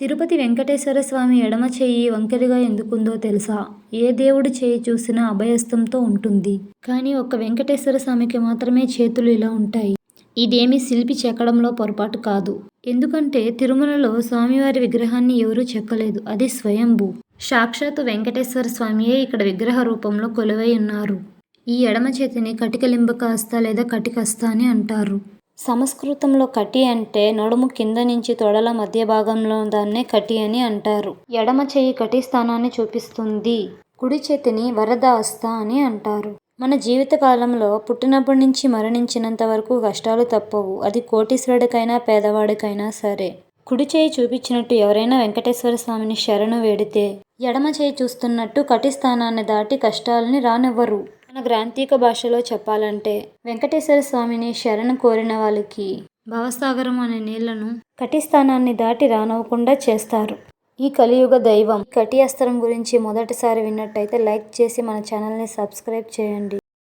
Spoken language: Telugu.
తిరుపతి వెంకటేశ్వర స్వామి ఎడమ చేయి వంకరిగా ఎందుకుందో తెలుసా? ఏ దేవుడి చేయి చూసినా అభయస్థంతో ఉంటుంది. కానీ ఒక్క వెంకటేశ్వర స్వామికి మాత్రమే చేతులు ఇలా ఉంటాయి. ఇదేమి శిల్పి చెక్కడంలో పొరపాటు కాదు. ఎందుకంటే తిరుమలలో స్వామివారి విగ్రహాన్ని ఎవరూ చెక్కలేదు. అది స్వయంభూ. సాక్షాత్తు వెంకటేశ్వర స్వామియే ఇక్కడ విగ్రహ రూపంలో కొలువై ఉన్నారు. ఈ ఎడమ చేతిని కటికలింబకాస్త లేదా కటికస్త అని అంటారు. సంస్కృతంలో కటి అంటే నడుము కింద నుంచి తొడల మధ్య భాగంలో దాన్నే కటి అని అంటారు. ఎడమ చేయి కటి స్థానాన్ని చూపిస్తుంది. కుడి చేతిని వరద హస్త అని అంటారు. మన జీవితకాలంలో పుట్టినప్పటి నుంచి మరణించినంత వరకు కష్టాలు తప్పవు. అది కోటీశ్వరుడికైనా పేదవాడికైనా సరే. కుడి చేయి చూపించినట్టు ఎవరైనా వెంకటేశ్వర స్వామిని శరణు వేడితే ఎడమ చేయి చూస్తున్నట్టు కటి స్థానాన్ని దాటి కష్టాలని రానివ్వరు. మన గ్రాంథిక భాషలో చెప్పాలంటే వెంకటేశ్వర స్వామిని శరణు కోరిన వాళ్ళకి భవసాగరం అనే నీళ్ళను కటిస్థానాన్ని దాటి రానవ్వకుండా చేస్తారు. ఈ కలియుగ దైవం కటి అస్త్రం గురించి మొదటిసారి విన్నట్టయితే లైక్ చేసి మన ఛానల్ని సబ్స్క్రైబ్ చేయండి.